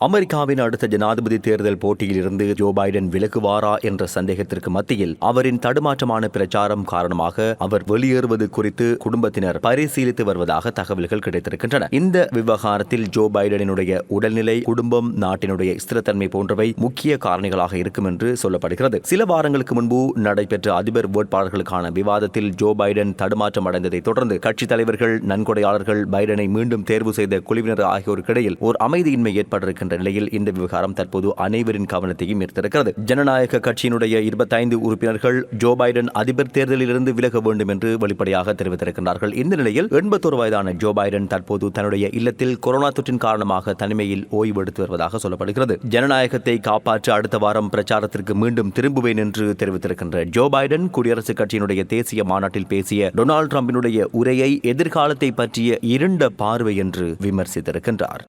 அமெரிக்காவின் அடுத்த ஜனாதிபதி தேர்தல் போட்டியில் இருந்து ஜோ பைடன் விலகுவாரா என்ற சந்தேகத்திற்கு மத்தியில் அவரின் தடுமாற்றமான பிரச்சாரம் காரணமாக அவர் வெளியேறுவது குறித்து குடும்பத்தினர் பரிசீலித்து வருவதாக தகவல்கள் கிடைத்திருக்கின்றன. இந்த விவகாரத்தில் ஜோ பைடனினுடைய உடல்நிலை குடும்பம் நாட்டினுடைய ஸ்திரத்தன்மை போன்றவை முக்கிய காரணிகளாக இருக்கும் என்று சொல்லப்படுகிறது. சில வாரங்களுக்கு முன்பு நடைபெற்ற அதிபர் வேட்பாளர்களுக்கான விவாதத்தில் ஜோ பைடன் தடுமாற்றம் அடைந்ததை தொடர்ந்து கட்சித் தலைவர்கள் நன்கொடையாளர்கள் பைடனை மீண்டும் தேர்வு செய்த குழுவினர் ஆகியோருக்கிடையில் ஒரு அமைதியின்மை ஏற்பட்டிருக்கின்ற நிலையில் இந்த விவகாரம் தற்போது அனைவரின் கவனத்தையும் ஈர்த்திருக்கிறது. ஜனநாயக கட்சியினுடைய இருபத்தைந்து உறுப்பினர்கள் ஜோ பைடன் அதிபர் தேர்தலிலிருந்து விலக வேண்டும் என்று வெளிப்படையாக தெரிவித்திருக்கிறார்கள் இந்த நிலையில் எண்பத்தொரு வயதான ஜோ பைடன் தற்போது தன்னுடைய இல்லத்தில் கொரோனா தொற்றின் காரணமாக தனிமையில் ஓய்வு எடுத்து வருவதாக சொல்லப்படுகிறது. ஜனநாயகத்தை காப்பாற்ற அடுத்த வாரம் பிரச்சாரத்திற்கு மீண்டும் திரும்புவேன் என்று தெரிவித்திருக்கின்ற ஜோ பைடன் குடியரசுக் கட்சியினுடைய தேசிய மாநாட்டில் பேசிய டொனால்டு டிரம்பினுடைய உரையை எதிர்காலத்தை பற்றிய இருண்ட பார்வை என்று விமர்சித்திருக்கின்றார்.